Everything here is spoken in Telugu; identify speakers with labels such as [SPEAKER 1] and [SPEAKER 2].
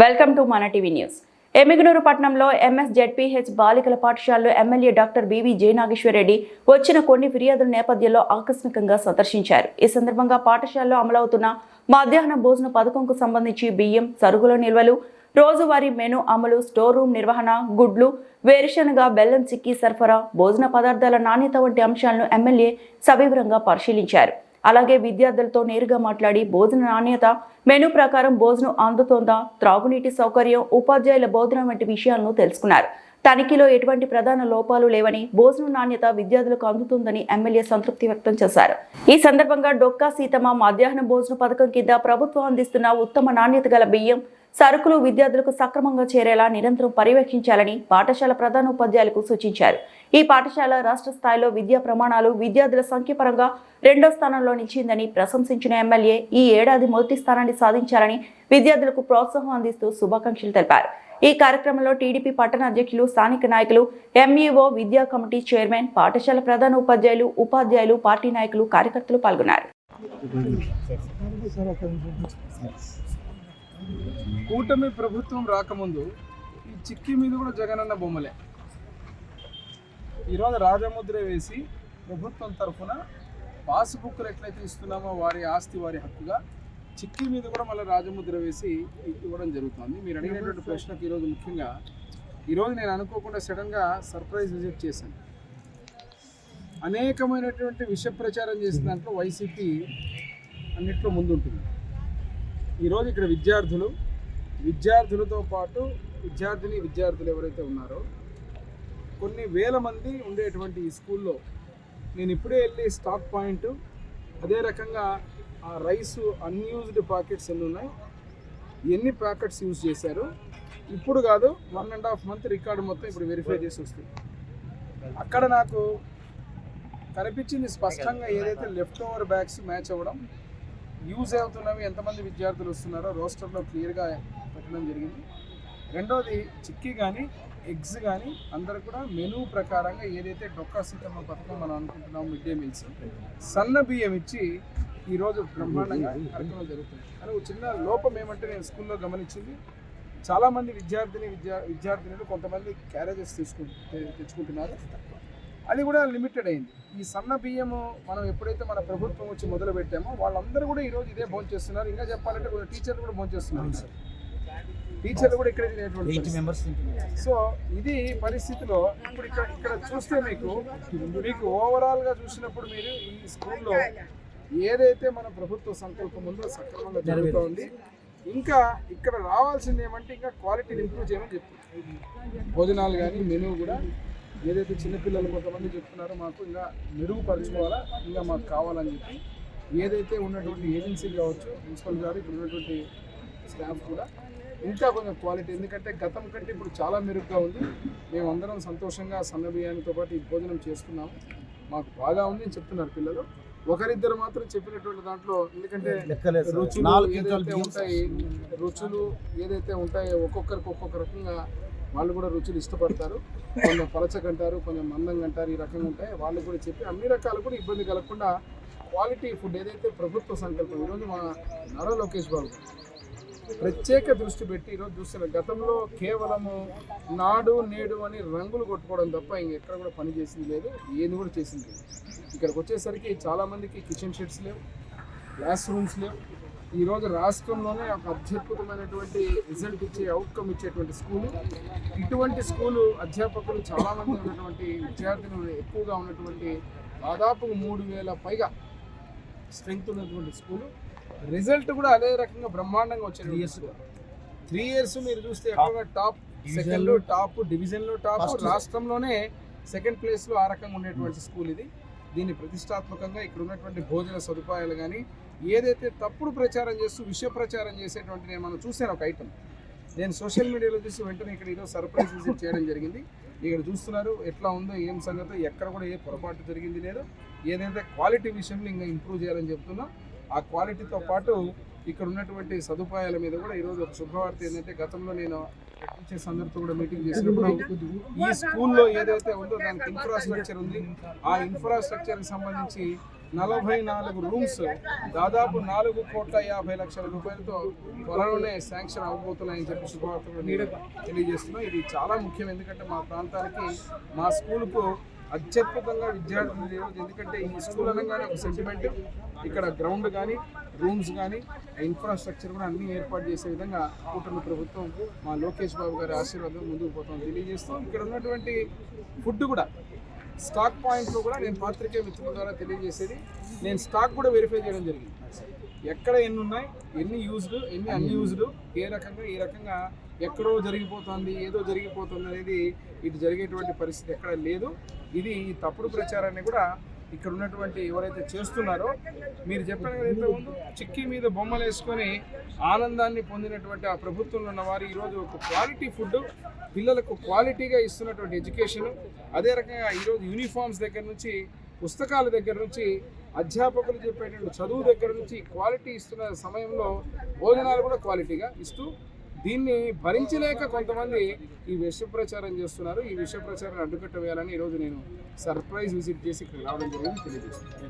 [SPEAKER 1] వెల్కమ్ టు మన టీవీ న్యూస్. ఎమిగనూరు పట్టణంలో ఎంఎస్జెడ్పీహెచ్ బాలికల పాఠశాలలో ఎమ్మెల్యే డాక్టర్ బివి జయనాగేశ్వరరెడ్డి వచ్చిన కొన్ని ఫిర్యాదుల నేపథ్యంలో ఆకస్మికంగా సందర్శించారు. ఈ సందర్భంగా పాఠశాలలో అమలవుతున్న మధ్యాహ్న భోజన పథకంకు సంబంధించి బియ్యం సరుకుల నిల్వలు రోజువారీ మెను అమలు స్టోర్ రూమ్ నిర్వహణ గుడ్లు వేరుశనగ బెల్లం చిక్కీ సరఫరా భోజన పదార్థాల నాణ్యత వంటి అంశాలను ఎమ్మెల్యే సవివరంగా పరిశీలించారు. అలాగే విద్యార్థులతో నేరుగా మాట్లాడి భోజన నాణ్యత మెనూ ప్రకారం భోజనం అందుతోందా త్రాగునీటి సౌకర్యం ఉపాధ్యాయుల బోధన వంటి విషయాలను తెలుసుకున్నారు. తనిఖీలో ఎటువంటి ప్రధాన లోపాలు లేవని భోజనం నాణ్యత విద్యార్థులకు అందుతుందని ఎమ్మెల్యే సంతృప్తి వ్యక్తం చేశారు. ఈ సందర్భంగా డొక్కా సీతమ్మ మధ్యాహ్న భోజన పథకం కింద ప్రభుత్వం అందిస్తున్న ఉత్తమ నాణ్యత గల బియ్యం సరుకులు విద్యార్థులకు సక్రమంగా చేరేలా నిరంతరం పర్యవేక్షించాలని పాఠశాల ప్రధాన ఉపాధ్యాయులకు సూచించారు. ఈ పాఠశాల రాష్ట్ర స్థాయిలో విద్యా ప్రమాణాలు విద్యార్థుల సంఖ్య పరంగా రెండో స్థానంలో నిలిచిందని ప్రశంసించిన ఎమ్మెల్యే ఈ ఏడాది మొదటి స్థానాన్ని సాధించాలని విద్యార్థులకు ప్రోత్సాహం అందిస్తూ శుభాకాంక్షలు తెలిపారు. ఈ కార్యక్రమంలో టీడీపీ పట్టణ అధ్యక్షులు స్థానిక నాయకులు ఎంఈఓ విద్యా కమిటీ చైర్మన్ పాఠశాల ప్రధాన ఉపాధ్యాయులు ఉపాధ్యాయులు పార్టీ నాయకులు కార్యకర్తలు పాల్గొన్నారు.
[SPEAKER 2] కూటమి ప్రభుత్వం రాకముందు ఈ చిక్కి మీద కూడా జగనన్న బొమ్మలే. ఈరోజు రాజముద్ర వేసి ప్రభుత్వం తరఫున పాస్బుక్లు ఎట్లయితే ఇస్తున్నామో వారి ఆస్తి వారి హక్కుగా చిక్కి మీద కూడా మళ్ళీ రాజముద్ర వేసి ఇవ్వడం జరుగుతుంది. మీరు అడిగినటువంటి ప్రశ్నకు ఈరోజు ముఖ్యంగా ఈరోజు నేను అనుకోకుండా సడన్గా సర్ప్రైజ్ విజిట్ చేశాను. అనేకమైనటువంటి విష ప్రచారం చేసిన దాంట్లో వైసీపీ అన్నిట్లో ముందుంటుంది. ఈరోజు ఇక్కడ విద్యార్థులు విద్యార్థులతో పాటు విద్యార్థిని విద్యార్థులు ఎవరైతే ఉన్నారో కొన్ని వేల మంది ఉండేటువంటి ఈ స్కూల్లో నేను ఇప్పుడే వెళ్ళి స్టాక్ పాయింట్ అదే రకంగా ఆ రైస్ అన్యూజ్డ్ ప్యాకెట్స్ ఎన్ని ఉన్నాయి ఎన్ని ప్యాకెట్స్ యూజ్ చేశారు ఇప్పుడు కాదు one and half month record మొత్తం ఇప్పుడు వెరిఫై చేసి వస్తుంది. అక్కడ నాకు కనిపించింది స్పష్టంగా ఏదైతే లెఫ్ట్ ఓవర్ బ్యాగ్స్ మ్యాచ్ అవ్వడం యూజ్ అవుతున్నవి ఎంతమంది విద్యార్థులు వస్తున్నారో రోస్టర్లో క్లియర్గా పెట్టడం జరిగింది. రెండోది చిక్కీ కానీ ఎగ్స్ కానీ అందరూ కూడా మెనూ ప్రకారంగా ఏదైతే డొక్కా సీతమ్మ పథకం మనం అనుకుంటున్నాం మిడ్ డే మీల్స్ సన్న బియ్యం ఇచ్చి ఈరోజు బ్రహ్మాండంగా కార్యక్రమం జరుగుతుంది. కానీ ఒక చిన్న లోపం ఏమంటే నేను స్కూల్లో గమనించింది. చాలామంది విద్యార్థిని విద్యా విద్యార్థినులు కొంతమంది క్యారేజెస్ తీసుకు తెచ్చుకుంటున్నారు. అది కూడా లిమిటెడ్ అయింది. ఈ సన్న బియ్యము మనం ఎప్పుడైతే మన ప్రభుత్వం వచ్చి మొదలు పెట్టామో వాళ్ళందరూ కూడా ఈరోజు ఇదే భోజనం చేస్తున్నారు. ఇంకా చెప్పాలంటే కొన్ని టీచర్లు కూడా భోజనం చేస్తున్నారు. టీచర్లు కూడా ఇక్కడ తినేటువంటి. సో ఇది పరిస్థితిలో ఇప్పుడు ఇక్కడ ఇక్కడ చూస్తే మీకు మీకు ఓవరాల్గా చూసినప్పుడు మీరు ఈ స్కూల్లో ఏదైతే మన ప్రభుత్వ సంకల్పం ఉందో సక్రమంగా జరుగుతోంది ఇంకా ఇక్కడ రావాల్సింది ఏమంటే ఇంకా క్వాలిటీని ఇంప్రూవ్ చేయమని చెప్తుంది భోజనాలు కానీ మెనూ కూడా ఏదైతే చిన్నపిల్లలు కొంతమంది చెప్తున్నారో మాకు ఇంకా మెరుగుపరచుకోవాలా? ఇంకా మాకు కావాలని చెప్పి ఏదైతే ఉన్నటువంటి ఏజెన్సీలు కావచ్చు ప్రిన్సిపల్ గారు ఇప్పుడు ఉన్నటువంటి స్టాఫ్ కూడా ఇంకా కొంచెం క్వాలిటీ ఎందుకంటే గతం కంటే ఇప్పుడు చాలా మెరుగ్గా ఉంది. మేమందరం సంతోషంగా సన్న బియ్యానితో పాటు ఈ భోజనం చేస్తున్నాము. మాకు బాగా ఉంది అని చెప్తున్నారు పిల్లలు. ఒకరిద్దరు మాత్రం చెప్పినటువంటి దాంట్లో ఎందుకంటే రుచులు ఏదైతే ఉంటాయి రుచులు ఏదైతే ఉంటాయో ఒక్కొక్కరికి ఒక్కొక్క రకంగా వాళ్ళు కూడా రుచులు ఇష్టపడతారు. కొంచెం పలచకంటారు కొంచెం మందంగా అంటారు ఈ రకంగా ఉంటాయి. వాళ్ళు కూడా చెప్పి అన్ని రకాలు కూడా ఇబ్బంది కలగకుండా క్వాలిటీ ఫుడ్ ఏదైతే ప్రభుత్వ సంకల్పం ఈరోజు మా నారా లోకేష్ బాబు ప్రత్యేక దృష్టి పెట్టి ఈరోజు చూస్తున్న గతంలో కేవలము నాడు నేడు అని రంగులు కొట్టుకోవడం తప్ప ఇంకెక్కడ కూడా పని చేసింది లేదు ఏది కూడా చేసింది లేదు. ఇక్కడికి వచ్చేసరికి చాలామందికి కిచెన్ షెడ్స్ లేవు క్లాస్ రూమ్స్ లేవు ఈరోజు రాష్ట్రంలోనే ఒక అత్యద్భుతమైనటువంటి రిజల్ట్ ఇచ్చే అవుట్కమ్ ఇచ్చేటువంటి స్కూలు ఇటువంటి స్కూలు అధ్యాపకులు చాలామంది ఉన్నటువంటి విద్యార్థులు ఎక్కువగా ఉన్నటువంటి దాదాపు మూడు వేల పైగా స్ట్రెంగ్త్ ఉన్నటువంటి స్కూలు రిజల్ట్ కూడా అదే రకంగా బ్రహ్మాండంగా వచ్చే త్రీ ఇయర్స్ మీరు చూస్తే ఎక్కువగా టాప్ సెకండ్ టాప్ డివిజన్లో టాప్ రాష్ట్రంలోనే సెకండ్ ప్లేస్లో ఆ రకంగా ఉండేటువంటి స్కూల్ ఇది. దీన్ని ప్రతిష్టాత్మకంగా ఇక్కడ ఉన్నటువంటి భోజన సదుపాయాలు కానీ ఏదైతే తప్పుడు ప్రచారం చేస్తూ విషయ ప్రచారం చేసేటువంటి నేను మనం చూశాను ఒక ఐటమ్ నేను సోషల్ మీడియాలో చూసి వెంటనే ఇక్కడ ఈరోజు సర్ప్రైజ్ విజిట్ చేయడం జరిగింది. ఇక్కడ చూస్తున్నారు ఎట్లా ఉందో ఏం సంగతి ఎక్కడ కూడా ఏ పొరపాటు జరిగింది లేదు ఏదైతే క్వాలిటీ విషయంలో ఇంకా ఇంప్రూవ్ చేయాలని చెప్తున్నా ఆ క్వాలిటీతో పాటు ఇక్కడ ఉన్నటువంటి సదుపాయాల మీద కూడా ఈరోజు ఒక శుభవార్త ఏంటంటే గతంలో నేను టీచర్స్ అందరితో కూడా మీటింగ్ చేసినప్పుడు ఈ స్కూల్లో ఏదైతే ఉందో దానికి ఇన్ఫ్రాస్ట్రక్చర్ ఉంది ఆ ఇన్ఫ్రాస్ట్రక్చర్కి సంబంధించి నలభై నాలుగు రూమ్స్ దాదాపు నాలుగు కోట్ల యాభై లక్షల రూపాయలతో త్వరలోనే శాంక్షన్ అవ్వబోతున్నాయని చెప్పి శుభవార్త తెలియజేస్తున్నాం. ఇది చాలా ముఖ్యం ఎందుకంటే మా ప్రాంతానికి మా స్కూల్కు అత్యద్భుతంగా విద్యార్థులు లేరు. ఎందుకంటే ఈ స్కూల్ అనగానే ఒక సెంటిమెంట్ ఇక్కడ గ్రౌండ్ కానీ రూమ్స్ కానీ ఇన్ఫ్రాస్ట్రక్చర్ కూడా అన్ని ఏర్పాటు చేసే విధంగా కూటమి ప్రభుత్వం మా లోకేష్ బాబు గారి ఆశీర్వాదం ముందుకు పోతాం తెలియజేస్తాం ఇక్కడ ఉన్నటువంటి ఫుడ్ కూడా స్టాక్ పాయింట్లో కూడా నేను పాత్రికే మిత్రుల ద్వారా తెలియజేసేది. నేను స్టాక్ కూడా వెరిఫై చేయడం జరిగింది. ఎక్కడ ఎన్ని ఉన్నాయి? ఎన్ని యూజ్డ్ ఎన్ని అన్యూజ్డ్ ఏ రకంగా ఏ రకంగా ఎక్కడో జరిగిపోతుంది ఏదో జరిగిపోతుంది అనేది ఇటు జరిగేటువంటి పరిస్థితి ఎక్కడ లేదు. ఇది ఈ తప్పుడు ప్రచారాన్ని కూడా ఇక్కడ ఉన్నటువంటి ఎవరైతే చేస్తున్నారో మీరు చెప్పిన ముందు చిక్కి మీద బొమ్మలు వేసుకొని ఆనందాన్ని పొందినటువంటి ఆ ప్రభుత్వంలో ఉన్న వారు ఈరోజు ఒక క్వాలిటీ ఫుడ్ పిల్లలకు క్వాలిటీగా ఇస్తున్నటువంటి ఎడ్యుకేషన్ అదే రకంగా ఈరోజు యూనిఫామ్స్ దగ్గర నుంచి పుస్తకాల దగ్గర నుంచి అధ్యాపకులు చెప్పేటువంటి చదువు దగ్గర నుంచి క్వాలిటీ ఇస్తున్న సమయంలో భోజనాలు కూడా క్వాలిటీగా ఇస్తూ దీన్ని భరించలేక కొంతమంది ఈ విష ప్రచారం చేస్తున్నారు. ఈ విష ప్రచారాన్ని అడ్డుకట్ట వేయాలని ఈరోజు నేను సర్ప్రైజ్ విజిట్ చేసి ఇక్కడ రావడం జరిగింది. తెలియజేస్తున్నాను